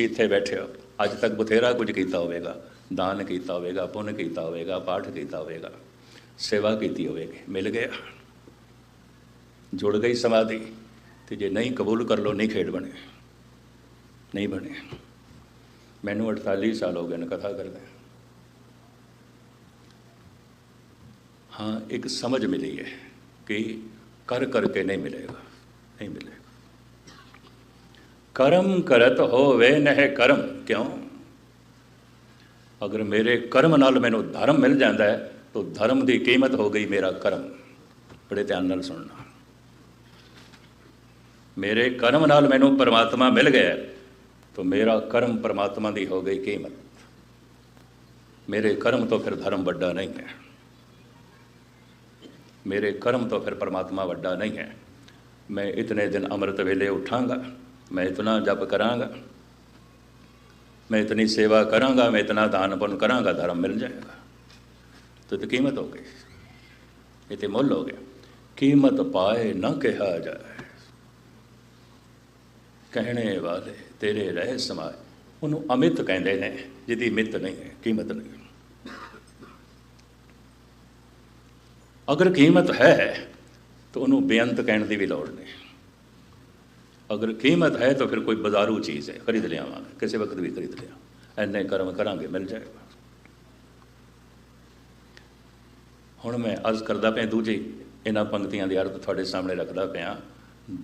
ਇੱਥੇ ਬੈਠੇ ਹੋ ਅੱਜ ਤੱਕ ਬਥੇਰਾ ਕੁਝ ਕੀਤਾ ਹੋਵੇਗਾ। ਦਾਨ ਕੀਤਾ ਹੋਵੇਗਾ, ਪੁੰਨ ਕੀਤਾ ਹੋਵੇਗਾ, ਪਾਠ ਕੀਤਾ ਹੋਵੇਗਾ, ਸੇਵਾ ਕੀਤੀ ਹੋਵੇਗੀ, ਮਿਲ ਗਿਆ। ਜੁੜ ਗਈ ਸਮਾਧੀ ਤੇ ਜੇ ਨਹੀਂ ਕਬੂਲ ਕਰ ਲੋ ਨਹੀਂ ਖੇਡ ਬਣੇ। ਨਹੀਂ ਬਣੇ। ਮੈਨੂੰ 48 ਸਾਲ ਹੋ ਗਏ ਨੇ ਕਥਾ ਕਰਦੇ। ਹਾਂ, ਇੱਕ ਸਮਝ ਮਿਲੀ ਹੈ ਕਿ ਕਰ ਕਰਕੇ ਨਹੀਂ ਮਿਲੇਗਾ। ਨਹੀਂ ਮਿਲੇਗਾ ਕਰਮ ਕਰਤ ਹੋਵੇ ਨਹਿ ਕਰਮ, ਕਿਉਂ? ਅਗਰ ਮੇਰੇ ਕਰਮ ਨਾਲ ਮੈਨੂੰ ਧਰਮ ਮਿਲ ਜਾਂਦਾ ਹੈ, ਤਾਂ ਧਰਮ ਦੀ ਕੀਮਤ ਹੋ ਗਈ ਮੇਰਾ ਕਰਮ। ਬੜੇ ਧਿਆਨ ਨਾਲ ਸੁਣਨਾ। ਮੇਰੇ ਕਰਮ ਨਾਲ ਮੈਨੂੰ ਪਰਮਾਤਮਾ ਮਿਲ ਗਿਆ ਤਾਂ ਮੇਰਾ ਕਰਮ ਪਰਮਾਤਮਾ ਦੀ ਹੋ ਗਈ ਕੀਮਤ। ਮੇਰੇ ਕਰਮ ਤੋਂ ਫਿਰ ਧਰਮ ਵੱਡਾ ਨਹੀਂ ਹੈ। ਮੇਰੇ ਕਰਮ ਤੋਂ ਫਿਰ ਪਰਮਾਤਮਾ ਵੱਡਾ ਨਹੀਂ ਹੈ। ਮੈਂ ਇਤਨੇ ਦਿਨ ਅੰਮ੍ਰਿਤ ਵੇਲੇ ਉਠਾਂਗਾ। ਮੈਂ ਇਤਨਾ ਜਪ ਕਰਾਂਗਾ। ਮੈਂ ਇਤਨੀ ਸੇਵਾ ਕਰਾਂਗਾ, ਮੈਂ ਇਤਨਾ ਦਾਨ ਪੁੰਨ ਕਰਾਂਗਾ, ਧਰਮ ਮਿਲ ਜਾਏਗਾ। ਤੋ ਤੇ ਕੀਮਤ ਹੋ ਗਈ। ਇਹ ਤੇ ਮੁੱਲ ਹੋ ਗਿਆ। ਕੀਮਤ ਪਾਏ ਨਾ ਕਿਹਾ ਜਾਏ। ਕਹਿਣੇ ਵਾਲੇ ਤੇਰੇ ਰਹਿ ਸਮਾਏ। ਉਹਨੂੰ ਅਮਿਤ ਕਹਿੰਦੇ ਨੇ, ਜਿਹਦੀ ਮਿਤ ਨਹੀਂ ਹੈ, ਕੀਮਤ ਨਹੀਂ। ਅਗਰ ਕੀਮਤ ਹੈ, ਤਾਂ ਉਹਨੂੰ ਬੇਅੰਤ ਕਹਿਣ ਦੀ ਵੀ ਲੋੜ ਨਹੀਂ। ਅਗਰ ਕੀਮਤ ਹੈ ਤਾਂ ਫਿਰ ਕੋਈ ਬਾਜ਼ਾਰੂ ਚੀਜ਼ ਹੈ, ਖਰੀਦ ਲਿਆਵਾਂਗੇ, ਕਿਸੇ ਵਕਤ ਵੀ ਖਰੀਦ ਲਿਆ। ਐਨੇ ਕਰਮ ਕਰਾਂਗੇ, ਮਿਲ ਜਾਏਗਾ ਹੁਣ ਮੈਂ ਅਰਜ਼ ਕਰਦਾ ਪਿਆ ਦੂਜੀ, ਇਹਨਾਂ ਪੰਕਤੀਆਂ ਦੀ ਅਰਥ ਤੁਹਾਡੇ ਸਾਹਮਣੇ ਰੱਖਦਾ ਪਿਆ,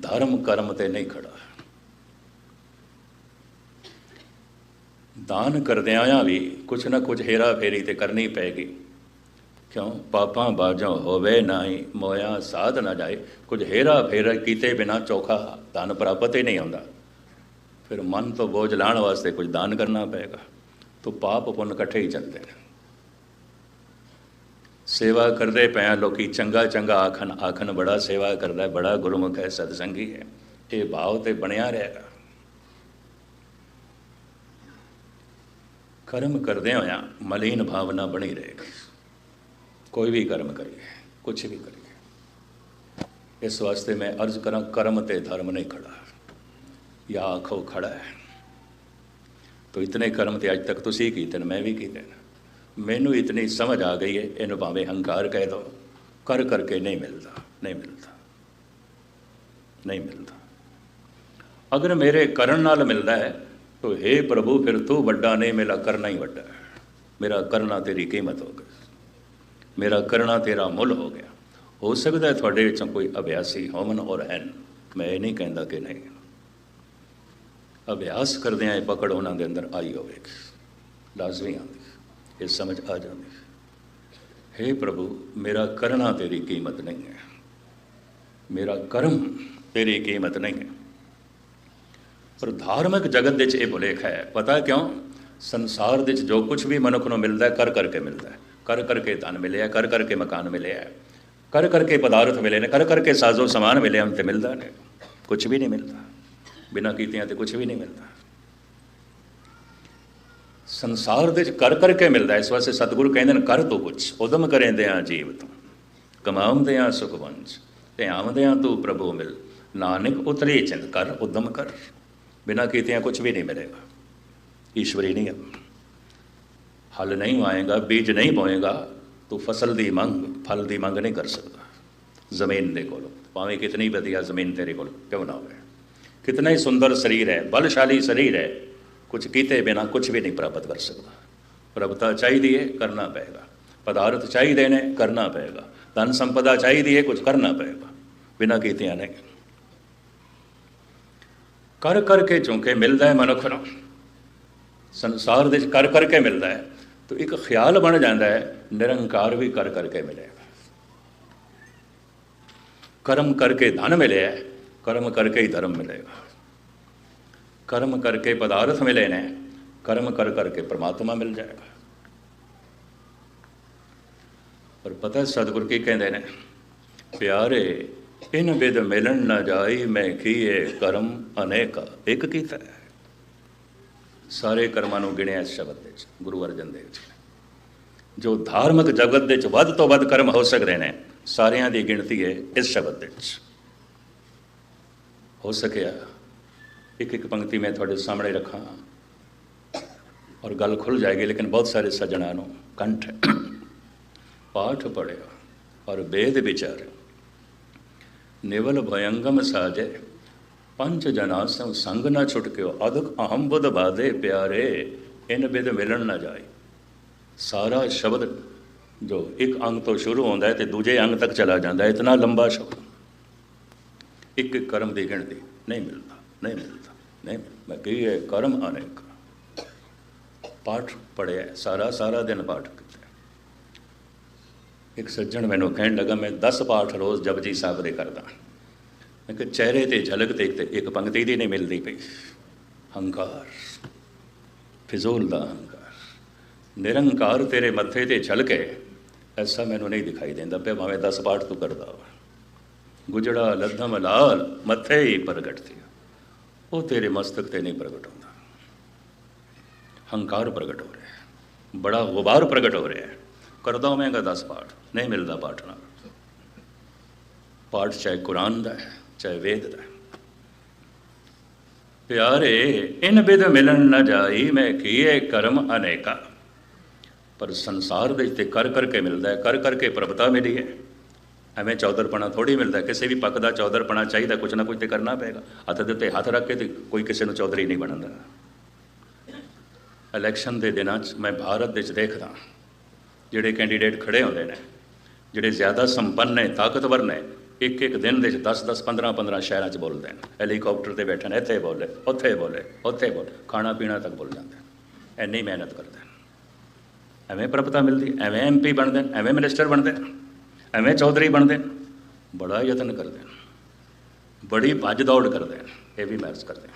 ਧਰਮ ਕਰਮ ਤੇ ਨਹੀਂ ਖੜਾ। ਦਾਨ ਕਰਦਿਆਂ ਆ ਵੀ ਕੁਛ ਨਾ ਕੁਛ ਹੇਰਾ ਫੇਰੀ ਤੇ ਕਰਨੀ ਪੈਗੀ ਕਿਉਂ? ਪਾਪਾਂ ਬਾਝੋਂ ਹੋਵੇ ਨਾਹੀ, ਮੋਇਆ ਸਾਧ ਨਾ ਜਾਏ। ਕੁਝ ਹੇਰਾ ਫੇਰਾ ਕੀਤੇ ਬਿਨਾ ਚੋਖਾ ਧਨ ਪ੍ਰਾਪਤ ਹੀ ਨਹੀਂ ਆਉਂਦਾ। ਫਿਰ ਮਨ ਤੋਂ ਬੋਝ ਲਾਣ ਵਾਸਤੇ ਕੁਝ ਦਾਨ ਕਰਨਾ ਪਏਗਾ। ਤੋ ਪਾਪ ਪੁੰਨ ਇਕੱਠੇ ਹੀ ਚੱਲਦੇ ਨੇ। ਸੇਵਾ ਕਰਦੇ ਪਿਆ ਲੋਕੀ ਚੰਗਾ ਚੰਗਾ ਆਖਣ ਆਖਣ ਬੜਾ ਸੇਵਾ ਕਰਦਾ, ਬੜਾ ਗੁਰਮੁਖ ਹੈ, ਸਤਸੰਗੀ ਹੈ। ਇਹ ਭਾਵ ਤੇ ਬਣਿਆ ਰਹੇਗਾ। ਕਰਮ ਕਰਦੇ ਹੋਇਆ ਮਲੀਨ ਭਾਵਨਾ ਬਣੀ ਰਹੇਗੀ। ਕੋਈ ਵੀ ਕਰਮ ਕਰੀਏ ਕੁਝ ਵੀ ਕਰੀਏ। ਇਸ ਵਾਸਤੇ ਮੈਂ ਅਰਜ਼ ਕਰਾਂ, ਕਰਮ ਤੇ ਧਰਮ ਨਹੀਂ ਖੜਾ। ਜਾਂ ਆਖੋ ਖੜਾ ਹੈ। ਤੋ ਇਤਨੇ ਕਰਮ ਤੇ ਅੱਜ ਤੱਕ ਤੁਸੀਂ ਕੀਤੇ ਨੇ, ਮੈਂ ਵੀ ਕੀਤੇ ਨੇ। ਮੈਨੂੰ ਇਤਨੀ ਸਮਝ ਆ ਗਈ ਹੈ, ਇਹਨੂੰ ਭਾਵੇਂ ਹੰਕਾਰ ਕਹਿ ਦੋ। ਕਰ ਕਰਕੇ ਨਹੀਂ ਮਿਲਦਾ ਨਹੀਂ ਮਿਲਦਾ। ਨਹੀਂ ਮਿਲਦਾ। ਅਗਰ ਮੇਰੇ ਕਰਨ ਨਾਲ ਮਿਲਦਾ ਹੈ, ਤਾਂ हे ਪ੍ਰਭੂ, ਫਿਰ ਤੂੰ ਵੱਡਾ ਨਹੀਂ, ਮੇਰਾ ਕਰਨਾ ਹੀ ਵੱਡਾ ਹੈ। ਮੇਰਾ ਕਰਨਾ ਤੇਰੀ ਕੀਮਤ ਹੋ ਗਈ। ਮੇਰਾ ਕਰਨਾ ਤੇਰਾ ਮੁੱਲ ਹੋ ਗਿਆ। ਹੋ ਸਕਦਾ ਹੈ ਤੁਹਾਡੇ ਵਿੱਚੋਂ ਕੋਈ ਅਭਿਆਸੀ ਹੋਵਨ ਔਰ ਹਨ। ਮੈਂ ਇਹ ਨਹੀਂ ਕਹਿੰਦਾ ਕਿ ਨਹੀਂ। ਅਭਿਆਸ ਕਰਦਿਆਂ ਇਹ ਪਕੜ ਉਹਨਾਂ ਦੇ ਅੰਦਰ ਆਈ ਹੋਵੇਗੀ ਲਾਜ਼ਮੀ ਆਉਂਦੀ ਇਹ ਸਮਝ ਆ ਜਾਂਦੀ। ਹੈ ਪ੍ਰਭੂ, ਮੇਰਾ ਕਰਨਾ ਤੇਰੀ ਕੀਮਤ ਨਹੀਂ ਹੈ। ਮੇਰਾ ਕਰਮ ਤੇਰੀ ਕੀਮਤ ਨਹੀਂ ਹੈ। ਪਰ ਧਾਰਮਿਕ ਜਗਤ ਵਿੱਚ ਇਹ ਭੁਲੇਖਾ ਹੈ। ਪਤਾ ਕਿਉਂ? ਸੰਸਾਰ ਵਿੱਚ ਜੋ ਕੁਝ ਵੀ ਮਨੁੱਖ ਨੂੰ ਮਿਲਦਾ ਹੈ, ਕਰ ਕਰਕੇ ਮਿਲਦਾ ਹੈ। ਕਰ ਕਰਕੇ ਧਨ ਮਿਲਿਆ, ਕਰ ਕਰਕੇ ਮਕਾਨ ਮਿਲਿਆ, ਕਰ ਕਰਕੇ ਪਦਾਰਥ ਮਿਲੇ ਨੇ, ਕਰ ਕਰਕੇ ਸਾਜ਼ੋ ਸਮਾਨ ਮਿਲੇ ਹਨ ਤੇ ਮਿਲਦਾ ਨੇ ਕੁਝ ਵੀ ਨਹੀਂ ਮਿਲਦਾ। ਬਿਨਾਂ ਕੀਤਿਆਂ ਤੇ ਕੁਝ ਵੀ ਨਹੀਂ ਮਿਲਦਾ। ਸੰਸਾਰ ਦੇ ਵਿੱਚ ਕਰ ਕਰਕੇ ਮਿਲਦਾ, ਇਸ ਵਾਸਤੇ ਸਤਿਗੁਰੂ ਕਹਿੰਦੇ ਨੇ, ਕਰ ਤੋ ਕੁਛ, ਉਦਮ ਕਰੇਂਦੇ ਆ ਜੀਵ ਤੋਂ ਕਮਾਉਂਦੇ ਆ ਸੁਖ ਵੰਜ ਤੇ ਆਵਦੇ ਆ ਤੂੰ ਪ੍ਰਭੂ ਮਿਲ। ਨਾਨਕ ਉਤਰੇ ਚਿੰਤ ਕਰ, ਉਦਮ ਕਰ, ਬਿਨਾਂ ਕੀਤਿਆਂ ਕੁਝ ਵੀ ਨਹੀਂ ਮਿਲੇਗਾ। ਈਸ਼ਵਰੀ ਨਹੀਂ ਹੈ ਹੱਲ ਨਹੀਂ ਆਏਗਾ, ਬੀਜ ਨਹੀਂ ਬੋਏਗਾ ਤੂੰ ਫਸਲ ਦੀ ਮੰਗ, ਫਲ ਦੀ ਮੰਗ ਨਹੀਂ ਕਰ ਸਕਦਾ। ਜ਼ਮੀਨ ਦੇ ਕੋਲ। ਭਾਵੇਂ ਕਿਤਨੀ ਵਧੀਆ ਜ਼ਮੀਨ ਤੇਰੇ ਕੋਲ, ਕਿਉਂ ਨਾ ਹੋਵੇ। ਕਿਤਨਾ ਹੀ ਸੁੰਦਰ ਸਰੀਰ ਹੈ, ਬਲਸ਼ਾਲੀ ਸਰੀਰ ਹੈ ਕੁਝ ਕੀਤੇ ਬਿਨਾ ਕੁਝ ਵੀ ਨਹੀਂ ਪ੍ਰਾਪਤ ਕਰ ਸਕਦਾ। ਪ੍ਰਭਤਾ ਚਾਹੀਦੀ ਹੈ ਕਰਨਾ ਪਏਗਾ। ਪਦਾਰਥ ਚਾਹੀਦੇ ਨੇ, ਕਰਨਾ ਪਏਗਾ। ਧਨ ਸੰਪਦਾ ਚਾਹੀਦੀ ਹੈ ਕੁਝ ਕਰਨਾ ਪਏਗਾ। ਬਿਨਾ ਕੀਤਿਆਂ ਨਹੀਂ ਕਰ ਕਰਕੇ ਚੁੰਕੇ ਮਿਲਦਾ ਹੈ ਮਨੁੱਖ ਨੂੰ। ਸੰਸਾਰ ਦੇ ਵਿੱਚ ਕਰ ਕਰਕੇ ਮਿਲਦਾ ਹੈ। ਤਾਂ ਇੱਕ ਖਿਆਲ ਬਣ ਜਾਂਦਾ ਹੈ, ਨਿਰੰਕਾਰ ਵੀ ਕਰ ਕਰਕੇ ਮਿਲੇਗਾ ਕਰਮ ਕਰਕੇ ਧਨ ਮਿਲਿਆ ਕਰਮ ਕਰਕੇ ਹੀ ਧਰਮ ਮਿਲੇਗਾ ਕਰਮ ਕਰਕੇ ਪਦਾਰਥ ਮਿਲੇ ਨੇ, ਕਰਮ ਕਰ ਕਰਕੇ ਪ੍ਰਮਾਤਮਾ ਮਿਲ ਜਾਏਗਾ ਪਰ ਪਤਾ ਸਤਿਗੁਰ ਕੀ ਕਹਿੰਦੇ ਨੇ? ਪਿਆਰੇ, ਇਨ ਬਿਦ ਮਿਲਣ ਨਾ ਜਾਈ ਮੈਂ ਕੀਏ ਕਰਮ ਅਨੇਕ, ਇੱਕ ਕੀਤਾ ਹੈ ਸਾਰੇ ਕਰਮਾਂ ਨੂੰ ਗਿਣਿਆ ਇਸ ਸ਼ਬਦ ਦੇ ਵਿੱਚ, ਗੁਰੂ ਅਰਜਨ ਦੇਵ ਜੀ ਨੇ। ਜੋ ਧਾਰਮਿਕ ਜਗਤ ਦੇ ਵਿੱਚ ਵੱਧ ਤੋਂ ਵੱਧ ਕਰਮ ਹੋ ਸਕਦੇ ਨੇ, ਸਾਰਿਆਂ ਦੀ ਗਿਣਤੀ ਹੈ ਇਸ ਸ਼ਬਦ ਦੇ ਵਿੱਚ। ਹੋ ਸਕਿਆ ਇੱਕ ਇੱਕ ਪੰਕਤੀ ਮੈਂ ਤੁਹਾਡੇ ਸਾਹਮਣੇ ਰੱਖਾਂ ਔਰ ਗੱਲ ਖੁੱਲ ਜਾਏਗੀ, ਲੇਕਿਨ ਬਹੁਤ ਸਾਰੇ ਸੱਜਣਾਂ ਨੂੰ ਕੰਠ ਪਾਠ ਪੜਿਆ ਔਰ ਵੇਦ ਵਿਚਾਰ। ਨਿਵਲ ਭਯੰਗਮ ਸਾਜੇ। ਪੰਜ ਜਨਾ ਸੰਗ ਸੰਗ ਨਾ ਛੁਟਕਿਓ ਅਦਕ ਅਹੰ ਬੁਧ ਬਾਦੇ ਪਿਆਰੇ, ਇਨ ਬਿਦ ਮਿਲਣ ਨਾ ਜਾਏ। ਸਾਰਾ ਸ਼ਬਦ ਜੋ ਇੱਕ ਅੰਗ ਤੋਂ ਸ਼ੁਰੂ ਹੁੰਦਾ ਹੈ ਤੇ ਦੂਜੇ ਅੰਗ ਤੱਕ ਚਲਾ ਜਾਂਦਾ ਹੈ, ਇਤਨਾ ਲੰਬਾ ਸ਼ਬਦ। ਇੱਕ ਇੱਕ ਕਰਮ ਦੀ ਗਿਣਤੀ, ਨਹੀਂ ਮਿਲਦਾ ਨਹੀਂ ਮਿਲਦਾ ਨਹੀਂ ਮਿਲਦਾ। ਮੈਂ ਕਹੀ ਹੈ, ਕਰਮ ਅਨੇਕ। ਪਾਠ ਪੜਿਆ ਸਾਰਾ ਸਾਰਾ ਦਿਨ ਪਾਠ ਕੀਤਾ ਇੱਕ ਸੱਜਣ ਮੈਨੂੰ ਕਹਿਣ ਲੱਗਾ, ਮੈਂ 10 ਪਾਠ ਰੋਜ਼ ਜਪਜੀ ਸਾਹਿਬ ਦੇ ਕਰਦਾ। ਮੈਂ ਕਿ ਚਿਹਰੇ ਤੇ ਝਲਕ ਦੇਖ ਤੇ ਇੱਕ ਪੰਕਤੀ ਦੀ ਨਹੀਂ ਮਿਲਦੀ ਪਈ। ਹੰਕਾਰ। ਫਿਜ਼ੂਲ ਦਾ ਹੰਕਾਰ। ਨਿਰੰਕਾਰ ਤੇਰੇ ਮੱਥੇ ਤੇ ਝਲਕੇ। ਐਸਾ ਮੈਨੂੰ ਨਹੀਂ ਦਿਖਾਈ ਦਿੰਦਾ ਪਿਆ, ਭਾਵੇਂ 10 ਪਾਠ ਤੂੰ ਕਰਦਾ ਵਾ ਗੁਜੜਾ, ਲੱਧਮ, ਲਾਲ, ਮੱਥੇ ਹੀ ਪ੍ਰਗਟ ਸੀ। ਉਹ ਤੇਰੇ ਮਸਤਕ ਤੇ ਨਹੀਂ ਪ੍ਰਗਟ ਹੁੰਦਾ। ਹੰਕਾਰ ਪ੍ਰਗਟ ਹੋ ਰਿਹਾ ਹੈ। ਬੜਾ ਗੁਬਾਰ ਪ੍ਰਗਟ ਹੋ ਰਿਹਾ ਹੈ। ਕਰਦਾ ਹੋਵੇਂਗਾ 10 ਪਾਠ, ਨਹੀਂ ਮਿਲਦਾ ਪਾਠ ਨਾਲ। ਪਾਠ ਚਾਹੇ ਕੁਰਾਨ ਦਾ ਹੈ। ਚਾਹੇ ਵੇਦ ਦਾ। ਪਿਆਰੇ, ਇਨ ਬਿਦ ਮਿਲਣ ਨਾ ਜਾਈ, ਮੈਂ ਕੀਏ ਕਰਮ ਅਨੇਕਾ। ਪਰ ਸੰਸਾਰ ਦੇ ਤੇ ਕਰ ਕਰਕੇ ਮਿਲਦਾ ਹੈ, ਕਰ ਕਰਕੇ ਪ੍ਰਭਤਾ ਮਿਲੀ ਹੈ। ਐਵੇਂ ਚੌਧਰਪਣਾ ਥੋੜੀ ਮਿਲਦਾ ਕਿਸੇ ਵੀ ਪੱਕ ਦਾ ਚੌਧਰਪਣਾ ਚਾਹੀਦਾ, ਕੁਛ ਨਾ ਕੁਛ ਤੇ ਕਰਨਾ ਪਏਗਾ। ਹੱਥ ਦੇ ਉੱਤੇ ਹੱਥ ਰੱਖ ਕੇ ਤੇ ਕੋਈ ਕਿਸੇ ਨੂੰ ਚੌਧਰੀ ਨਹੀਂ ਬਣਦਾ ਇਲੈਕਸ਼ਨ ਦੇ ਦਿਨਾਂ 'ਚ ਮੈਂ ਭਾਰਤ ਵਿੱਚ ਦੇਖਦਾ ਜਿਹੜੇ ਕੈਂਡੀਡੇਟ ਖੜੇ ਹੁੰਦੇ ਨੇ, ਜਿਹੜੇ ਜ਼ਿਆਦਾ ਸੰਪੰਨ ਨੇ, ਤਾਕਤਵਰ ਨੇ ਇੱਕ ਇੱਕ ਦਿਨ ਦੇ ਵਿੱਚ 10 10 15 15 ਸ਼ਹਿਰਾਂ 'ਚ ਬੋਲਦੇ ਨੇ। ਹੈਲੀਕਾਪਟਰ ਤੇ ਬੈਠਣ, ਇੱਥੇ ਬੋਲੇ, ਉੱਥੇ ਬੋਲੇ ਉੱਥੇ ਬੋਲੇ, ਖਾਣਾ ਪੀਣਾ ਤੱਕ ਬੋਲ ਜਾਂਦੇ ਨੇ। ਇੰਨੀ ਮਿਹਨਤ ਕਰਦੇ ਐਵੇਂ ਪ੍ਰਭਤਾ ਮਿਲਦੀ, ਐਵੇਂ ਐਮਪੀ ਬਣਦੇ ਨੇ, ਐਵੇਂ ਮਿਨਿਸਟਰ ਬਣਦੇ ਐਵੇਂ ਚੌਧਰੀ ਬਣਦੇ ਨੇ। ਬੜਾ ਯਤਨ ਕਰਦੇ ਨੇ। ਬੜੀ ਭੱਜ ਦੌੜ ਕਰਦੇ ਨੇ, ਇਹ ਵੀ ਮੈਰਸ ਕਰਦੇ ਨੇ।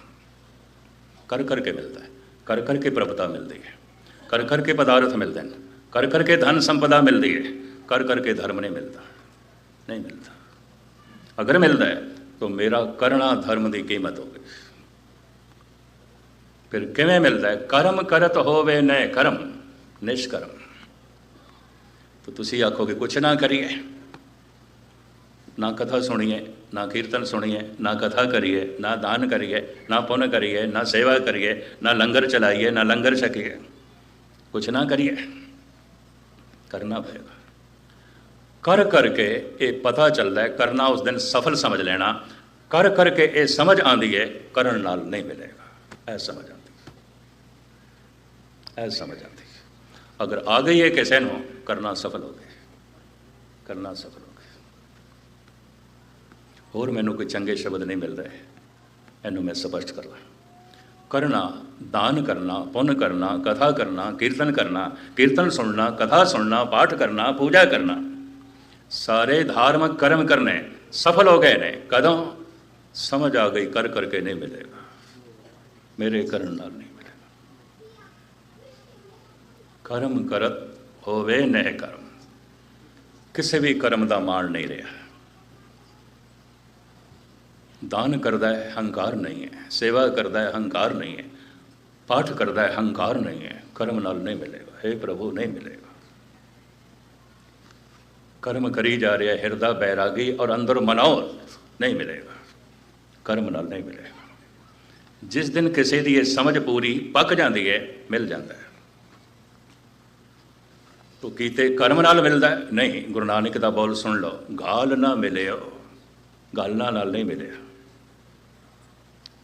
ਕਰ ਕਰਕੇ ਮਿਲਦਾ ਹੈ, ਕਰ ਕਰਕੇ ਪ੍ਰਭਤਾ ਮਿਲਦੀ ਹੈ। ਕਰ ਕਰਕੇ ਪਦਾਰਥ ਮਿਲਦੇ ਨੇ, ਕਰ ਕਰਕੇ ਧਨ ਸੰਪਦਾ ਮਿਲਦੀ ਹੈ। ਕਰ ਕਰਕੇ ਧਰਮ ਨਹੀਂ ਮਿਲਦਾ ਨਹੀਂ ਮਿਲਦਾ। ਅਗਰ ਮਿਲਦਾ ਹੈ, ਤਾਂ ਮੇਰਾ ਕਰਣਾ ਧਰਮ ਦੀ ਕੀਮਤ ਹੋਵੇ। ਫਿਰ ਕਿਵੇਂ ਮਿਲਦਾ ਹੈ? ਕਰਮ ਕਰਤ ਹੋਵੇ, ਨੈ ਕਰਮ, ਨਿਸ਼ਕਰਮ। ਤਾਂ ਤੁਸੀਂ ਆਖੋਗੇ ਕੁਛ ਨਾ ਕਰੀਏ। ਨਾ ਕਥਾ ਸੁਣੀਏ, ਨਾ ਕੀਰਤਨ ਸੁਣੀਏ, ਨਾ ਕਥਾ ਕਰੀਏ, ਨਾ ਦਾਨ ਕਰੀਏ, ਨਾ ਪੁੰਨ ਕਰੀਏ, ਨਾ ਸੇਵਾ ਕਰੀਏ, ਨਾ ਲੰਗਰ ਚਲਾਈਏ, ਨਾ ਲੰਗਰ ਛਕੀਏ। ਕੁਛ ਨਾ ਕਰੀਏ। ਕਰਨਾ ਪਏਗਾ। ਕਰ ਕਰਕੇ ਇਹ ਪਤਾ ਚੱਲਦਾ ਹੈ, ਕਰਨਾ ਉਸ ਦਿਨ ਸਫਲ ਸਮਝ ਲੈਣਾ। ਕਰ ਕਰਕੇ ਇਹ ਸਮਝ ਆਂਦੀ ਹੈ, ਕਰਨ ਨਾਲ ਨਹੀਂ ਮਿਲੇਗਾ। ਇਹ ਸਮਝ ਆਂਦੀ ਇਹ ਸਮਝ ਆਂਦੀ ਅਗਰ ਆ ਗਈ ਹੈ ਕਿਸੇ ਨੂੰ, ਕਰਨਾ ਸਫਲ ਹੋ ਗਿਆ। ਕਰਨਾ ਸਫਲ ਹੋ ਗਿਆ। ਹੋਰ ਮੈਨੂੰ ਕੋਈ ਚੰਗੇ ਸ਼ਬਦ ਨਹੀਂ ਮਿਲ ਰਹੇ ਇਹਨੂੰ ਮੈਂ ਸਪਸ਼ਟ ਕਰ ਲਾਂ। ਕਰਨਾ, ਦਾਨ ਕਰਨਾ, ਪੁੰਨ ਕਰਨਾ, ਕਥਾ ਕਰਨਾ, ਕੀਰਤਨ ਕਰਨਾ, ਕੀਰਤਨ ਸੁਣਨਾ, ਕਥਾ ਸੁਣਨਾ, ਪਾਠ ਕਰਨਾ, ਪੂਜਾ ਕਰਨਾ। ਸਾਰੇ ਧਾਰਮਿਕ ਕਰਮ ਕਰਨੇ, ਸਫਲ ਹੋ ਗਏ ਨੇ, ਕਦੋਂ? ਸਮਝ ਆ ਗਈ, ਕਰ ਕਰਕੇ ਨਹੀਂ ਮਿਲੇਗਾ। ਮੇਰੇ ਕਰਨ ਨਾਲ ਨਹੀਂ ਮਿਲੇਗਾ। ਕਰਮ ਕਰਤ ਹੋਵੇ ਨਹਿ ਕਰਮ। ਕਿਸੇ ਵੀ ਕਰਮ ਦਾ ਮਾਣ ਨਹੀਂ ਰਿਹਾ। ਦਾਨ ਕਰਦਾ ਹੈ, ਹੰਕਾਰ ਨਹੀਂ ਹੈ। ਸੇਵਾ ਕਰਦਾ ਹੈ, ਹੰਕਾਰ ਨਹੀਂ ਹੈ। ਪਾਠ ਕਰਦਾ ਹੈ, ਹੰਕਾਰ ਨਹੀਂ ਹੈ। ਕਰਮ ਨਾਲ ਨਹੀਂ ਮਿਲੇਗਾ। हे ਪ੍ਰਭੂ, ਨਹੀਂ ਮਿਲੇਗਾ। ਕਰਮ ਕਰੀ ਜਾ ਰਿਹਾ, ਹਿਰਦਾ ਬੈਰਾਗੀ ਔਰ ਅੰਦਰ ਮਨੋਰਥ ਨਹੀਂ ਮਿਲੇਗਾ। ਕਰਮ ਨਾਲ ਨਹੀਂ ਮਿਲੇਗਾ। ਜਿਸ ਦਿਨ ਕਿਸੇ ਦੀ ਇਹ ਸਮਝ ਪੂਰੀ ਪੱਕ ਜਾਂਦੀ ਹੈ, ਮਿਲ ਜਾਂਦਾ ਹੈ। ਤੋ ਕੀਤੇ ਕਰਮ ਨਾਲ ਮਿਲਦਾ ਹੈ? ਨਹੀਂ, ਗੁਰੂ ਨਾਨਕ ਦਾ ਬੋਲ ਸੁਣ ਲਓ, ਗਾਲ ਨਾ ਮਿਲਿਓ। ਗਾਲਾਂ ਨਾਲ ਨਹੀਂ ਮਿਲਿਆ।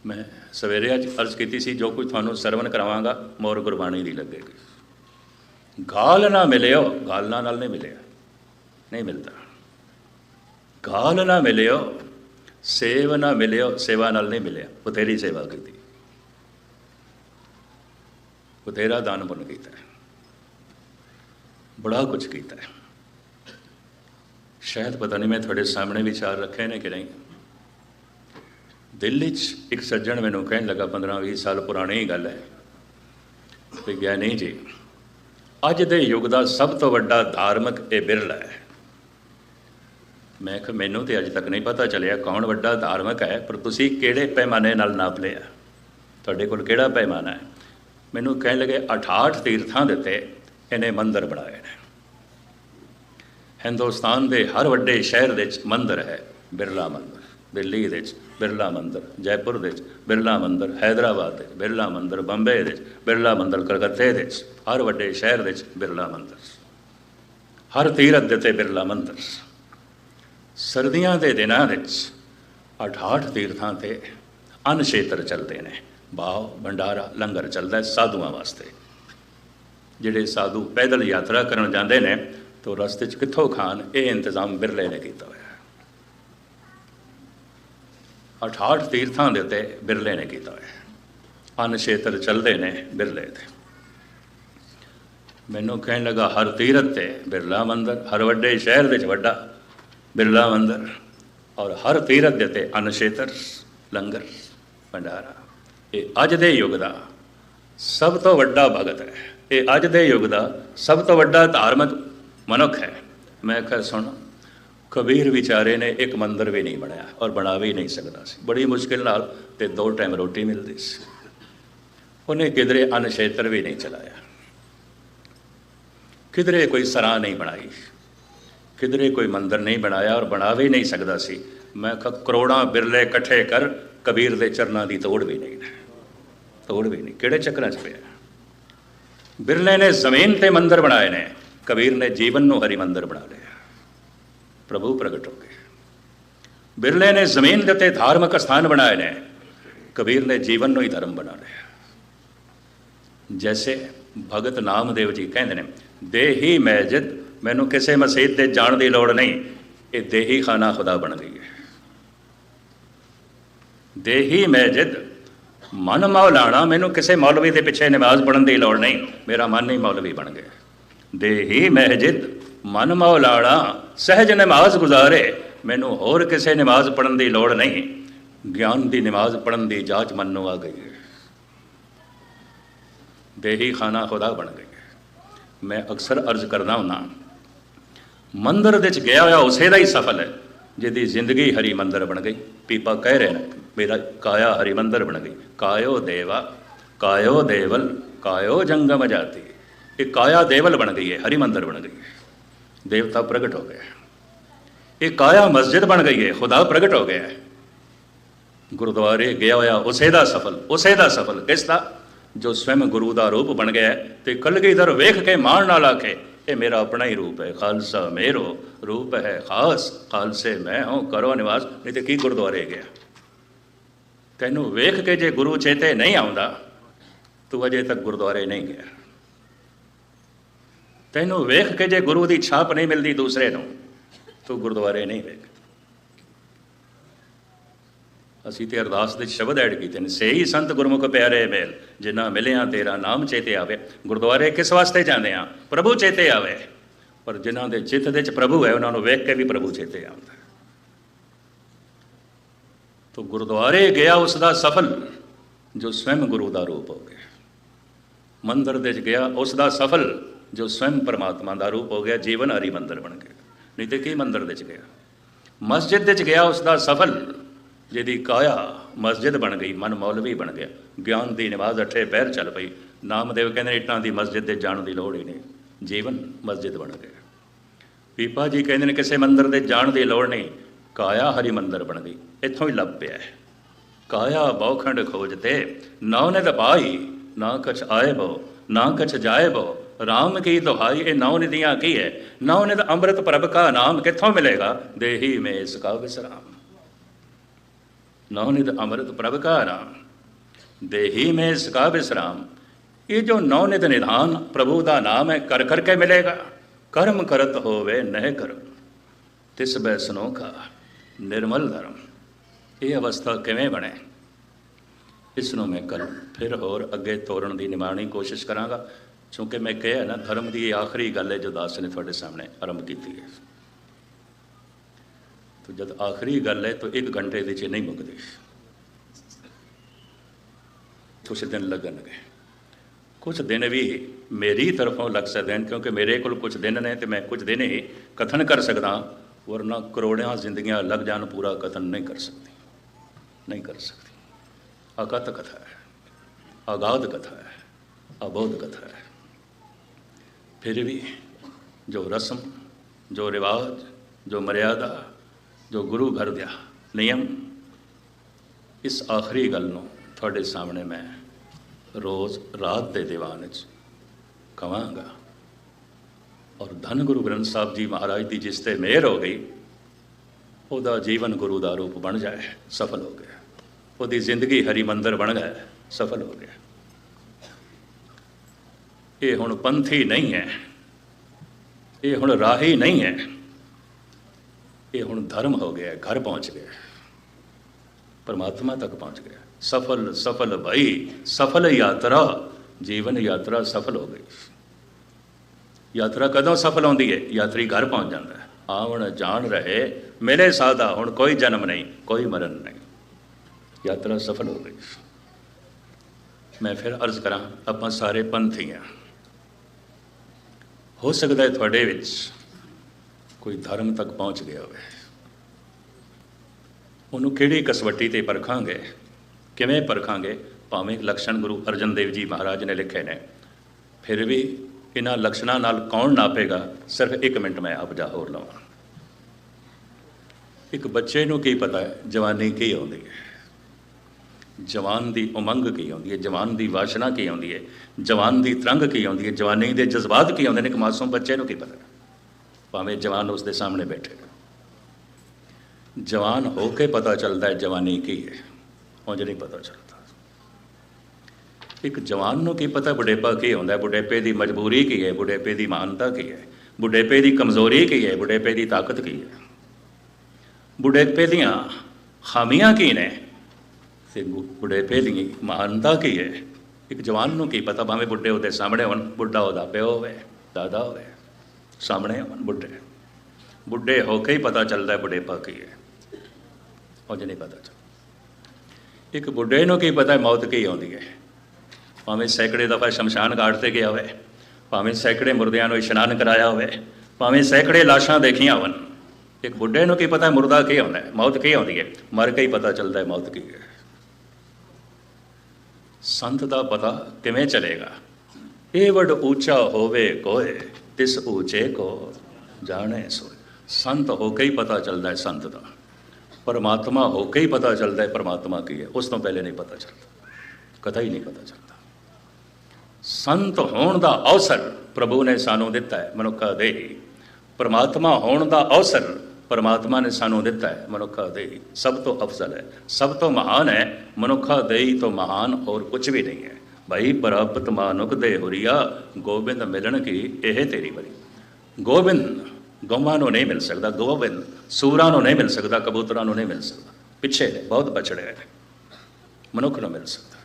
ਮੈਂ ਸਵੇਰੇ ਅੱਜ ਅਰਜ਼ ਕੀਤੀ ਸੀ, ਜੋ ਕੁਝ ਤੁਹਾਨੂੰ ਸਰਵਨ ਕਰਾਵਾਂਗਾ, ਮੋਰ ਗੁਰਬਾਣੀ ਦੀ ਲੱਗੇਗੀ। ਗਾਲ ਨਾ ਮਿਲਿਓ, ਗਾਲਾਂ ਨਾਲ ਨਹੀਂ ਮਿਲਿਆ। ਨਹੀਂ ਮਿਲਦਾ। ਗਾਲ ਨਾ ਮਿਲਿਓ, ਸੇਵ ਨਾ ਮਿਲਿਓ, ਸੇਵਾ ਨਾਲ ਨਹੀਂ ਮਿਲਿਆ। ਬਥੇਰੀ ਸੇਵਾ ਕੀਤੀ। ਬਥੇਰਾ ਦਾਨ ਪੁੰਨ ਕੀਤਾ ਹੈ। ਬੜਾ ਕੁਝ ਕੀਤਾ ਹੈ। ਸ਼ਾਇਦ ਪਤਾ ਨਹੀਂ, ਮੈਂ ਤੁਹਾਡੇ ਸਾਹਮਣੇ ਵਿਚਾਰ ਰੱਖੇ ਨੇ ਕਿ ਨਹੀਂ। ਦਿੱਲੀ 'ਚ ਇੱਕ ਸੱਜਣ ਮੈਨੂੰ ਕਹਿਣ ਲੱਗਾ 15-20 ਸਾਲ ਪੁਰਾਣੀ ਹੀ ਗੱਲ ਹੈ। ਵੀ ਨਹੀਂ ਜੀ। ਅੱਜ ਦੇ ਯੁੱਗ ਦਾ ਸਭ ਤੋਂ ਵੱਡਾ ਧਾਰਮਿਕ ਇਹ ਬਿਰਲਾ ਹੈ। ਮੈਂ ਕਿਹਾ, ਮੈਨੂੰ ਤੇ ਅੱਜ ਤੱਕ ਨਹੀਂ ਪਤਾ ਚੱਲਿਆ ਕੌਣ ਵੱਡਾ ਧਾਰਮਿਕ ਹੈ, ਪਰ ਤੁਸੀਂ ਕਿਹੜੇ ਪੈਮਾਨੇ ਨਾਲ ਨਾਪ ਲਿਆ? ਤੁਹਾਡੇ ਕੋਲ ਕਿਹੜਾ ਪੈਮਾਨਾ ਹੈ? ਮੈਨੂੰ ਕਹਿਣ ਲੱਗੇ 68 ਤੀਰਥਾਂ ਦੇ ਉੱਤੇ ਇਹਨੇ ਮੰਦਰ ਬਣਾਏ ਨੇ। ਹਿੰਦੁਸਤਾਨ ਦੇ ਹਰ ਵੱਡੇ ਸ਼ਹਿਰ ਦੇ ਵਿੱਚ ਮੰਦਰ ਹੈ, ਬਿਰਲਾ ਮੰਦਰ। ਦਿੱਲੀ ਦੇ ਵਿੱਚ ਬਿਰਲਾ ਮੰਦਰ, ਜੈਪੁਰ ਦੇ ਵਿੱਚ ਬਿਰਲਾ ਮੰਦਰ, ਹੈਦਰਾਬਾਦ ਦੇ ਬਿਰਲਾ ਮੰਦਰ, ਬੰਬੇ ਦੇ ਵਿੱਚ ਬਿਰਲਾ ਮੰਦਰ, ਕਲਕੱਤੇ ਦੇ ਵਿੱਚ ਹਰ ਵੱਡੇ ਸ਼ਹਿਰ ਦੇ ਵਿੱਚ ਬਿਰਲਾ ਮੰਦਰ। ਹਰ ਤੀਰਥ ਦੇ ਤੇ ਬਿਰਲਾ ਮੰਦਰ। ਸਰਦੀਆਂ ਦੇ ਦਿਨਾਂ ਵਿੱਚ 88 ਤੀਰਥਾਂ ਤੇ ਅਨ ਛੇਤਰ ਚੱਲਦੇ ਨੇ। ਭਾਵ ਭੰਡਾਰਾ, ਲੰਗਰ ਚੱਲਦਾ ਹੈ ਸਾਧੂਆਂ ਵਾਸਤੇ। ਜਿਹੜੇ ਸਾਧੂ ਪੈਦਲ ਯਾਤਰਾ ਕਰਨ ਜਾਂਦੇ ਨੇ, ਤਾਂ ਰਸਤੇ 'ਚ ਕਿੱਥੋਂ ਖਾਣ, ਇਹ ਇੰਤਜ਼ਾਮ ਬਿਰਲੇ ਨੇ ਕੀਤਾ ਹੋਇਆ ਹੈ। 68 ਤੀਰਥਾਂ ਦੇ ਉੱਤੇ ਬਿਰਲੇ ਨੇ ਕੀਤਾ ਹੋਇਆ ਹੈ। ਅਨ ਛੇਤਰ ਚੱਲਦੇ ਨੇ ਬਿਰਲੇ ਤੇ। ਮੈਨੂੰ ਕਹਿਣ ਲੱਗਾ, ਹਰ ਤੀਰਥ ਤੇ ਬਿਰਲਾ ਮੰਦਰ, ਹਰ ਵੱਡੇ ਸ਼ਹਿਰ ਵਿੱਚ ਵੱਡਾ ਬਿਰਲਾ ਮੰਦਰ ਔਰ ਹਰ ਤੀਰਥ ਦੇ ਤੇ ਅਨਸ਼ੇਤਰ ਲੰਗਰ ਭੰਡਾਰਾ ਇਹ ਅੱਜ ਦੇ ਯੁੱਗ ਦਾ ਸਭ ਤੋਂ ਵੱਡਾ ਭਗਤ ਹੈ ਇਹ ਅੱਜ ਦੇ ਯੁੱਗ ਦਾ ਸਭ ਤੋਂ ਵੱਡਾ ਧਾਰਮਿਕ ਮਨੁੱਖ ਹੈ ਮੈਂ ਕਿਹਾ ਸੁਣ ਕਬੀਰ ਵਿਚਾਰੇ ਨੇ ਇੱਕ ਮੰਦਰ ਵੀ ਨਹੀਂ ਬਣਾਇਆ ਔਰ ਬਣਾ ਵੀ ਨਹੀਂ ਸਕਦਾ ਸੀ ਬੜੀ ਮੁਸ਼ਕਿਲ ਨਾਲ ਤੇ ਦੋ ਟਾਈਮ ਰੋਟੀ ਮਿਲਦੀ ਸੀ ਉਹਨੇ ਕਿਧਰੇ ਅਨਸ਼ੇਤਰ ਵੀ ਨਹੀਂ ਚਲਾਇਆ ਕਿਧਰੇ ਕੋਈ ਸਰਾਂ ਨਹੀਂ ਬਣਾਈ ਕਿਧਰੇ ਕੋਈ ਮੰਦਰ ਨਹੀਂ ਬਣਾਇਆ ਔਰ ਬਣਾ ਵੀ ਨਹੀਂ ਸਕਦਾ ਸੀ। ਮੈਂ ਕਿਹਾ, ਕਰੋੜਾਂ ਬਿਰਲੇ ਇਕੱਠੇ ਕਰ, ਕਬੀਰ ਦੇ ਚਰਨਾਂ ਦੀ ਤੋੜ ਵੀ ਨਹੀਂ ਤੋੜ ਵੀ ਨਹੀਂ। ਕਿਹੜੇ ਚੱਕਰਾਂ 'ਚ ਪਿਆ? ਬਿਰਲੇ ਨੇ ਜ਼ਮੀਨ ਤੇ ਮੰਦਰ ਬਣਾਏ ਨੇ। ਕਬੀਰ ਨੇ ਜੀਵਨ ਨੂੰ ਹਰੀ ਮੰਦਰ ਬਣਾ ਲਿਆ। ਪ੍ਰਭੂ ਪ੍ਰਗਟ ਹੋ ਗਏ। ਬਿਰਲੇ ਨੇ ਜ਼ਮੀਨ ਦੇ ਉੱਤੇ ਧਾਰਮਿਕ ਸਥਾਨ ਬਣਾਏ ਨੇ। ਕਬੀਰ ਨੇ ਜੀਵਨ ਨੂੰ ਹੀ ਧਰਮ ਬਣਾ ਲਿਆ। ਜੈਸੇ ਭਗਤ ਨਾਮਦੇਵ ਜੀ ਕਹਿੰਦੇ ਨੇ, ਦੇਹੀ ਮੈਜਦ ਮੈਨੂੰ ਕਿਸੇ ਮਸਜਿਦ ਦੇ ਜਾਣ ਦੀ ਲੋੜ ਨਹੀਂ। ਇਹ ਦੇਹੀ ਖਾਨਾ ਖੁਦਾ ਬਣ ਗਈ ਹੈ। ਦੇਹੀ ਮੈਜਦ, ਮਨ ਮੌਲਾਣਾ, ਮੈਨੂੰ ਕਿਸੇ ਮੌਲਵੀ ਦੇ ਪਿੱਛੇ ਨਮਾਜ਼ ਪੜਨ ਦੀ ਲੋੜ ਨਹੀਂ। ਮੇਰਾ ਮਨ ਹੀ ਮੌਲਵੀ ਬਣ ਗਿਆ। ਦੇਹੀ ਮਹਿਜਿਦ ਮਨ ਮੌਲਾਣਾ, ਸਹਿਜ ਨਮਾਜ਼ ਗੁਜ਼ਾਰੇ। ਮੈਨੂੰ ਹੋਰ ਕਿਸੇ ਨਮਾਜ਼ ਪੜਨ ਦੀ ਲੋੜ ਨਹੀਂ। ਗਿਆਨ ਦੀ ਨਮਾਜ਼ ਪੜਨ ਦੀ ਜਾਚ ਮਨ ਨੂੰ ਆ ਗਈ ਹੈ। ਦੇਹੀ ਖਾਨਾ ਖੁਦਾ ਬਣ ਗਈ ਮੈਂ ਅਕਸਰ ਅਰਜ਼ ਕਰਦਾ ਹੁੰਦਾ ਮੰਦਰ ਦੇ ਚ ਗਿਆ ਹੋਇਆ, ਉਸੇ ਦਾ ਹੀ ਸਫਲ ਹੈ, ਜਿਹਦੀ ਜ਼ਿੰਦਗੀ ਹਰੀ ਮੰਦਰ ਬਣ ਗਈ। ਪੀਪਾ ਕਹਿ ਰਹੇ ਨੇ, ਮੇਰਾ ਕਾਇਆ ਹਰੀ ਮੰਦਰ ਬਣ ਗਈ। ਕਾਇਓ ਦੇਵਾ, ਕਾਇਓ ਦੇਵਲ, ਕਾਇਓ ਜੰਗਮ ਜਾਤੀ। ਇਹ ਕਾਇਆ ਦੇਵਲ ਬਣ ਗਈ ਹੈ, ਹਰੀ ਮੰਦਰ ਬਣ ਗਈ। ਹੈ ਦੇਵਤਾ ਪ੍ਰਗਟ ਹੋ ਗਏ ਇਹ ਕਾਇਆ ਮਸਜਿਦ ਬਣ ਗਈ ਹੈ, ਖੁਦਾ ਪ੍ਰਗਟ ਹੋ ਗਿਆ ਹੈ। ਗੁਰਦੁਆਰੇ ਗਿਆ ਹੋਇਆ, ਉਸੇ ਦਾ ਸਫਲ, ਉਸੇ ਦਾ ਸਫਲ। ਕਿਸ ਦਾ ਜੋ ਸਵੈਮ ਗੁਰੂ ਦਾ ਰੂਪ ਬਣ ਗਿਆ ਹੈ, ਤੇ ਕਲਗੀਧਰ ਵੇਖ ਕੇ ਮਾਣ ਨਾਲ ਆਖੇ ਇਹ ਮੇਰਾ ਆਪਣਾ ਹੀ ਰੂਪ ਹੈ। ਖਾਲਸਾ ਮੇਰੋ ਰੂਪ ਹੈ ਖਾਸ। ਖਾਲਸੇ ਮੈਂ ਹਾਂ, ਕਰੋ ਨਿਵਾਸ। ਨਹੀਂ ਤੇ ਕੀ ਗੁਰਦੁਆਰੇ ਗਿਆ? ਤੈਨੂੰ ਵੇਖ ਕੇ ਜੇ ਗੁਰੂ ਚੇਤੇ ਨਹੀਂ ਆਉਂਦਾ, ਤੂੰ ਅਜੇ ਤੱਕ ਗੁਰਦੁਆਰੇ ਨਹੀਂ ਗਿਆ। ਤੈਨੂੰ ਵੇਖ ਕੇ ਜੇ ਗੁਰੂ ਦੀ ਛਾਪ ਨਹੀਂ ਮਿਲਦੀ ਦੂਸਰੇ ਨੂੰ, ਤੂੰ ਗੁਰਦੁਆਰੇ ਨਹੀਂ ਵੇਖ ਅਸੀਂ ਤੇ ਅਰਦਾਸ ਦੇ ਸ਼ਬਦ ਐਡ ਕੀਤੇ ਨੇ। ਸਹੀ ਸੰਤ ਗੁਰਮੁਖ ਪਿਆਰੇ ਮੇਲ, ਜਿਨ੍ਹਾਂ ਮਿਲਿਆ ਤੇਰਾ ਨਾਮ ਚੇਤੇ ਆਵੇ। ਗੁਰਦੁਆਰੇ ਕਿਸ ਵਾਸਤੇ ਜਾਂਦੇ ਆ? ਪ੍ਰਭੂ ਚੇਤੇ ਆਵੇ। ਪਰ ਜਿਨ੍ਹਾਂ ਦੇ ਚਿੱਤ ਦੇ ਵਿੱਚ ਪ੍ਰਭੂ ਹੈ, ਉਹਨਾਂ ਨੂੰ ਵੇਖ ਕੇ ਵੀ ਪ੍ਰਭੂ ਚੇਤੇ ਆਉਂਦਾ ਤੋ ਗੁਰਦੁਆਰੇ ਗਿਆ ਉਸ ਦਾ ਸਫਲ, ਜੋ ਸਵੈਮ ਗੁਰੂ ਦਾ ਰੂਪ ਹੋ ਗਿਆ। ਮੰਦਰ ਦੇ ਚ ਗਿਆ ਉਸ ਦਾ ਸਫਲ, ਜੋ ਸਵੈਮ ਪਰਮਾਤਮਾ ਦਾ ਰੂਪ ਹੋ ਗਿਆ, ਜੀਵਨ ਹਰੀ ਮੰਦਰ ਬਣ ਗਿਆ। ਨਹੀਂ ਤੇ ਕੀ ਮੰਦਰ ਦੇ ਚ ਗਿਆ? ਮਸਜਿਦ ਦੇ ਚ ਗਿਆ ਉਸ ਦਾ ਸਫਲ ਜਿਹਦੀ ਕਾਇਆ ਮਸਜਿਦ ਬਣ ਗਈ, ਮਨ ਮੌਲਵੀ ਬਣ ਗਿਆ। ਗਿਆਨ ਦੀ ਨਮਾਜ਼ ਅੱਠੇ ਪੈਰ ਚੱਲ ਪਈ। ਨਾਮਦੇਵ ਕਹਿੰਦੇ ਇੱਟਾਂ ਦੀ ਮਸਜਿਦ ਦੇ ਜਾਣ ਦੀ ਲੋੜ ਹੀ ਨਹੀਂ। ਜੀਵਨ ਮਸਜਿਦ ਬਣ ਗਿਆ। ਪੀਪਾ ਜੀ ਕਹਿੰਦੇ ਨੇ, ਕਿਸੇ ਮੰਦਰ ਦੇ ਜਾਣ ਦੀ ਲੋੜ ਨਹੀਂ। ਕਾਇਆ ਹਰੀ ਮੰਦਰ ਬਣ ਗਈ। ਇੱਥੋਂ ਹੀ ਲੱਭ ਪਿਆ ਹੈ। ਕਾਇਆ ਬੌਖੰਡ ਖੋਜਤੇ ਨੌ ਨੇ ਦਬਾਈ, ਨਾ ਕਛ ਆਏ ਬੋ ਨਾ ਕਛ ਜਾਏ ਬੋ ਰਾਮ ਕੀ ਦੁਹਾਈ, ਇਹ ਨੌ ਨਿਧੀਆਂ ਕੀ ਹੈ? ਨੌ ਨਿਧ ਅੰਮ੍ਰਿਤ ਪ੍ਰਭ ਕਾ ਨਾਮ ਕਿੱਥੋਂ ਮਿਲੇਗਾ? ਦੇਹੀ ਮੇ ਇਸ ਕਾ ਵਿਸਰਾਮ। ਨੌਨਿਧ ਅੰਮ੍ਰਿਤ ਪ੍ਰਭ ਕਾ ਨਾਮ ਦੇਹੀ ਮੇ ਇਸ ਕਾ ਵਿਸਰਾਮ ਇਹ ਜੋ ਨੌ ਨੌਨਿਧ ਨਿਧਾਨ ਪ੍ਰਭੂ ਦਾ ਨਾਮ ਹੈ, ਕਰ ਕਰਕੇ ਮਿਲੇਗਾ। ਕਰਮ ਕਰਤ ਹੋਵੇ ਨਹਿ ਕਰਮ, ਤਿਸ ਬੈ ਸਨੋਖਾ ਨਿਰਮਲ ਧਰਮ। ਇਹ ਅਵਸਥਾ ਕਿਵੇਂ ਬਣੇ? ਇਸ ਨੂੰ ਮੈਂ ਕੱਲ ਫਿਰ ਹੋਰ ਅੱਗੇ ਤੋਰਨ ਦੀ ਨਿਮਾਣੀ ਕੋਸ਼ਿਸ਼ ਕਰਾਂਗਾ, ਕਿਉਂਕਿ ਮੈਂ ਕਿਹਾ ਨਾ, ਧਰਮ ਦੀ ਆਖਰੀ ਗੱਲ ਹੈ ਜੋ ਦਾਸ ਨੇ ਤੁਹਾਡੇ ਸਾਹਮਣੇ ਆਰੰਭ ਕੀਤੀ ਹੈ। तो जब आखिरी गल है तो एक घंटे ਦੇ ਚ ਨਹੀਂ ਮੁੱਕਦੀ ਕੁਝ ਦਿਨ ਲੱਗਣਗੇ ਕੁਝ ਦਿਨ ਵੀ ਮੇਰੀ ਤਰਫੋਂ ਲੱਗ ਸਕਦੇ ਹਨ ਕਿਉਂਕਿ ਮੇਰੇ ਕੋਲ ਕੁਝ ਦਿਨ ਨੇ ਤੇ ਮੈਂ ਕੁਝ ਦਿਨ ਹੀ ਕਥਨ ਕਰ ਸਕਦਾ ਵਰਨਾ ਕਰੋੜਾਂ ਜ਼ਿੰਦਗੀਆਂ ਲੱਗ ਜਾਣ ਪੂਰਾ ਕਥਨ ਨਹੀਂ ਕਰ ਸਕਦੀ ਨਹੀਂ ਕਰ ਸਕਦੀ ਅਕਤ ਕਥਾ ਹੈ ਅਗਾਧ ਕਥਾ ਹੈ ਅਬੋਧ ਕਥਾ ਹੈ ਫਿਰ ਵੀ ਜੋ ਰਸਮ ਜੋ ਰਿਵਾਜ ਜੋ ਮਰਿਆਦਾ ਜੋ ਗੁਰੂ ਘਰ ਦਿਆ ਨਿਯਮ, ਇਸ ਆਖਰੀ ਗੱਲ ਨੂੰ ਤੁਹਾਡੇ ਸਾਹਮਣੇ ਮੈਂ ਰੋਜ਼ ਰਾਤ ਦੇ ਦੀਵਾਨ ਵਿੱਚ ਕਵਾਂਗਾ। ਔਰ ਧੰਨ ਗੁਰੂ ਗ੍ਰੰਥ ਸਾਹਿਬ ਜੀ ਮਹਾਰਾਜ ਦੀ ਜਿਸ ਤੇ ਮਿਹਰ ਹੋ ਗਈ, ਉਹਦਾ ਜੀਵਨ ਗੁਰੂ ਦਾ ਰੂਪ ਬਣ ਜਾਏ, ਸਫਲ ਹੋ ਗਿਆ। ਉਹਦੀ ਜ਼ਿੰਦਗੀ ਹਰੀ ਮੰਦਰ ਬਣ ਗਿਆ ਸਫਲ ਹੋ ਗਿਆ। ਇਹ ਹੁਣ ਪੰਥੀ ਨਹੀਂ ਹੈ, ਇਹ ਹੁਣ ਰਾਹੀ ਨਹੀਂ ਹੈ। ਇਹ ਹੁਣ ਧਰਮ ਹੋ ਗਿਆ, ਘਰ ਪਹੁੰਚ ਗਿਆ। ਪਰਮਾਤਮਾ ਤੱਕ ਪਹੁੰਚ ਗਿਆ। ਸਫਲ ਸਫਲ ਭਾਈ ਸਫਲ ਯਾਤਰਾ। ਜੀਵਨ ਯਾਤਰਾ ਸਫਲ ਹੋ ਗਈ। ਯਾਤਰਾ ਕਦੋਂ ਸਫਲ ਹੁੰਦੀ ਹੈ? ਯਾਤਰੀ ਘਰ ਪਹੁੰਚ ਜਾਂਦਾ ਹੈ। ਆਵਣ ਜਾਣ ਰਹੇ ਮੇਰੇ ਸਾਦਾ, ਹੁਣ ਕੋਈ ਜਨਮ ਨਹੀਂ, ਕੋਈ ਮਰਨ ਨਹੀਂ। ਯਾਤਰਾ ਸਫਲ ਹੋ ਗਈ। ਮੈਂ ਫਿਰ ਅਰਜ਼ ਕਰਾਂ, ਆਪਾਂ ਸਾਰੇ ਪੰਥੀ ਹਾਂ। ਹੋ ਸਕਦਾ ਹੈ ਤੁਹਾਡੇ ਵਿੱਚ ਕੋਈ ਧਰਮ ਤੱਕ ਪਹੁੰਚ ਗਿਆ ਹੋਵੇ। ਉਹਨੂੰ ਕਿਹੜੀ ਕਸਵੱਟੀ ਤੇ ਪਰਖਾਂਗੇ? ਕਿਵੇਂ ਪਰਖਾਂਗੇ? ਭਾਵੇਂ ਲਕਸ਼ਣ ਗੁਰੂ ਅਰਜਨ ਦੇਵ ਜੀ ਮਹਾਰਾਜ ਨੇ ਲਿਖੇ ਨੇ। ਫਿਰ ਵੀ ਇਹਨਾਂ ਲਕਸ਼ਣਾਂ ਨਾਲ ਕੌਣ ਨਾਪੇਗਾ? ਸਿਰਫ 1 ਮਿੰਟ ਮੈਂ ਆਪ ਜਾ ਹੋਰ ਲਵਾਂ। ਇੱਕ ਬੱਚੇ ਨੂੰ ਕੀ ਪਤਾ ਹੈ? ਜਵਾਨੀ ਕੀ ਆਉਂਦੀ ਹੈ? ਜਵਾਨ ਦੀ ਉਮੰਗ ਕੀ ਆਉਂਦੀ ਹੈ? ਜਵਾਨ ਦੀ ਵਾਸ਼ਨਾ ਕੀ ਆਉਂਦੀ ਹੈ? ਜਵਾਨ ਦੀ ਤਰੰਗ ਕੀ ਆਉਂਦੀ ਹੈ? ਜਵਾਨੀ ਦੇ ਜਜ਼ਬਾਤ ਕੀ ਆਉਂਦੇ ਨੇ? ਇੱਕ ਮਾਸੂਮ ਬੱਚੇ ਨੂੰ ਕੀ ਪਤਾ? ਭਾਵੇਂ ਜਵਾਨ ਉਸ ਦੇ ਸਾਹਮਣੇ ਬੈਠੇ ਜਵਾਨ ਹੋ ਕੇ ਪਤਾ ਚੱਲਦਾ ਹੈ ਜਵਾਨੀ ਕੀ ਹੈ। ਉਂਝ ਨਹੀਂ ਪਤਾ ਚੱਲਦਾ। ਇੱਕ ਜਵਾਨ ਨੂੰ ਕੀ ਪਤਾ ਬੁਢੇਪਾ ਕੀ ਹੁੰਦਾ ਬੁਢੇਪੇ ਦੀ ਮਜਬੂਰੀ ਕੀ ਹੈ? ਬੁਢੇਪੇ ਦੀ ਮਾਨਤਾ ਕੀ ਹੈ? ਬੁਢੇਪੇ ਦੀ ਕਮਜ਼ੋਰੀ ਕੀ ਹੈ? ਬੁਢੇਪੇ ਦੀ ਤਾਕਤ ਕੀ ਹੈ? ਬੁਢੇਪੇ ਦੀਆਂ ਖਾਮੀਆਂ ਕੀ ਨੇ? ਤੇ ਬੁਢੇਪੇ ਦੀ ਮਹਾਨਤਾ ਕੀ ਹੈ? ਇੱਕ ਜਵਾਨ ਨੂੰ ਕੀ ਪਤਾ? ਭਾਵੇਂ ਬੁੱਢੇ ਉਹਦੇ ਸਾਹਮਣੇ ਹੋਣ। ਬੁੱਢਾ ਉਹਦਾ ਪਿਓ ਹੋਵੇ, ਦਾਦਾ ਹੋਵੇ। ਸਾਹਮਣੇ ਹੋਣ ਬੁੱਢੇ। ਬੁੱਢੇ ਹੋ ਕੇ ਹੀ ਪਤਾ ਚੱਲਦਾ ਹੈ ਬੁਢੇਪਾ ਕੀ ਹੈ। ਉਂਝ ਨਹੀਂ ਪਤਾ ਚੱਲ ਇੱਕ ਬੁੱਢੇ ਨੂੰ ਕੀ ਪਤਾ ਮੌਤ ਕੀ ਆਉਂਦੀ ਹੈ। ਭਾਵੇਂ ਸੈਂਕੜੇ ਦਫਾ ਸ਼ਮਸ਼ਾਨ ਘਾਟ ਤੇ ਗਿਆ ਹੋਵੇ, ਭਾਵੇਂ ਸੈਂਕੜੇ ਮੁਰਦਿਆਂ ਨੂੰ ਇਸ਼ਨਾਨ ਕਰਾਇਆ ਹੋਵੇ, ਭਾਵੇਂ ਸੈਂਕੜੇ ਲਾਸ਼ਾਂ ਦੇਖੀਆਂ ਹੋਣ, ਇੱਕ ਬੁੱਢੇ ਨੂੰ ਕੀ ਪਤਾ ਮੁਰਦਾ ਕੀ ਆਉਂਦਾ ਹੈ, ਮੌਤ ਕੀ ਆਉਂਦੀ ਹੈ। ਮਰ ਕੇ ਹੀ ਪਤਾ ਚੱਲਦਾ ਹੈ ਮੌਤ ਕੀ ਹੈ। ਸੰਤ ਦਾ ਪਤਾ ਕਿਵੇਂ ਚਲੇਗਾ? ਇਹ ਵੱਡ ਉੱਚਾ ਹੋਵੇ ਕੋਏ ਤਿਸ ਉੱਚੇ ਕੋ ਜਾਣੇ ਸੋ। ਸੰਤ ਹੋ ਕੇ ਹੀ ਪਤਾ ਚੱਲਦਾ ਹੈ ਸੰਤ ਦਾ। ਪਰਮਾਤਮਾ ਹੋ ਕੇ ਹੀ ਪਤਾ ਚੱਲਦਾ ਹੈ ਪਰਮਾਤਮਾ ਕੀ ਹੈ। ਉਸ ਤੋਂ ਪਹਿਲੇ ਨਹੀਂ ਪਤਾ ਚੱਲਦਾ। ਕਦਾ ਹੀ ਨਹੀਂ ਪਤਾ ਚੱਲਦਾ। ਸੰਤ ਹੋਣ ਦਾ ਅਵਸਰ ਪ੍ਰਭੂ ਨੇ ਸਾਨੂੰ ਦਿੱਤਾ ਹੈ, ਮਨੁੱਖਾ ਦੇਹੀ ਪਰਮਾਤਮਾ ਹੋਣ ਦਾ ਅਵਸਰ ਪਰਮਾਤਮਾ ਨੇ ਸਾਨੂੰ ਦਿੱਤਾ ਹੈ, ਮਨੁੱਖਾ ਦੇਹੀ ਸਭ ਤੋਂ ਅਫਜ਼ਲ ਹੈ। ਸਭ ਤੋਂ ਮਹਾਨ ਹੈ। ਮਨੁੱਖਾ ਦੇਹੀ ਤੋਂ ਮਹਾਨ ਹੋਰ ਕੁਝ ਵੀ ਨਹੀਂ ਹੈ। ਭਾਈ ਪ੍ਰਾਪਤ ਮਾਨੁਖ ਦੇ ਹੁਰੀਆ, ਗੋਬਿੰਦ ਮਿਲਣ ਕੀ ਇਹ ਤੇਰੀ ਬਰੀ ਗੋਬਿੰਦ, ਗਊਆਂ ਨੂੰ ਨਹੀਂ ਮਿਲ ਸਕਦਾ, ਗੋਬਿੰਦ, ਸੂਰਾਂ ਨੂੰ ਨਹੀਂ ਮਿਲ ਸਕਦਾ, ਕਬੂਤਰਾਂ ਨੂੰ ਨਹੀਂ ਮਿਲ ਸਕਦਾ। ਪਿੱਛੇ ਨੇ, ਬਹੁਤ ਬਛੜੇ ਨੇ। ਮਨੁੱਖ ਨੂੰ ਮਿਲ ਸਕਦਾ।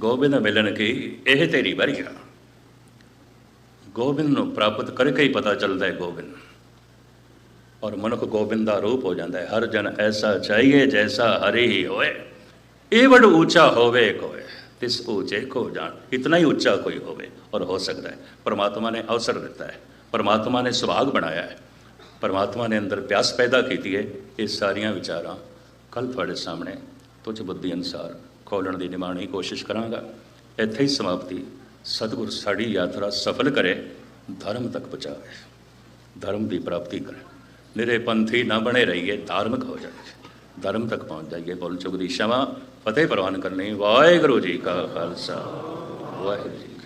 ਗੋਬਿੰਦ ਮਿਲਣ ਕੀ ਇਹ ਤੇਰੀ ਬਰੀਆ ਗੋਬਿੰਦ ਨੂੰ ਪ੍ਰਾਪਤ ਕਰਕੇ ਹੀ ਪਤਾ ਚੱਲਦਾ ਹੈ ਗੋਬਿੰਦ। ਔਰ ਮਨੁੱਖ ਗੋਬਿੰਦ ਦਾ ਰੂਪ ਹੋ ਜਾਂਦਾ ਹੈ। ਹਰ ਜਨ ਐਸਾ ਚਾਹੀਏ ਜੈਸਾ ਹਰੀ ਹੀ ਹੋਏ। ਇਹ ਵੱਡ ਉੱਚਾ ਹੋਵੇ ਕੋਈ। ਤਿਸ ਉੱਚੇ ਕੋ ਜਾਣ। ਇਤਨਾ ਹੀ ਉੱਚਾ ਕੋਈ ਹੋਵੇ ਔਰ ਹੋ ਸਕਦਾ ਹੈ। ਪਰਮਾਤਮਾ ਨੇ ਅਵਸਰ ਦਿੱਤਾ ਹੈ। ਪਰਮਾਤਮਾ ਨੇ ਸੁਭਾਗ ਬਣਾਇਆ ਹੈ। ਪਰਮਾਤਮਾ ਨੇ ਅੰਦਰ ਪਿਆਸ ਪੈਦਾ ਕੀਤੀ ਹੈ। ਇਹ ਸਾਰੀਆਂ ਵਿਚਾਰਾਂ ਕੱਲ ਤੁਹਾਡੇ ਸਾਹਮਣੇ ਤੁਝ ਬੁੱਧੀ ਅਨਸਾਰ ਖੋਲਣ ਦੀ ਨਿਮਾਣੀ ਕੋਸ਼ਿਸ਼ ਕਰਾਂਗਾ। ਇੱਥੇ ਹੀ ਸਮਾਪਤੀ। ਸਤਿਗੁਰ ਸਾਡੀ ਯਾਤਰਾ ਸਫਲ ਕਰੇ, ਧਰਮ ਤੱਕ ਪਹੁੰਚਾਵੇ। ਧਰਮ ਦੀ ਪ੍ਰਾਪਤੀ ਕਰੇ। ਨਿਰੇ ਪੰਥੀ ਨਾ ਬਣੇ ਰਹੀਏ, ਧਾਰਮਿਕ ਹੋ ਜਾਈਏ ਧਰਮ ਤੱਕ ਪਹੁੰਚ ਜਾਈਏ। ਬੋਲ ਚੁਗਦੀ ਸ਼ਮਾ। ਫਤਿਹ ਪ੍ਰਵਾਨ ਕਰਨੀ। ਵਾਹਿਗੁਰੂ ਜੀ ਕਾ ਖਾਲਸਾ। ਵਾਹਿਗੁਰੂ ਜੀ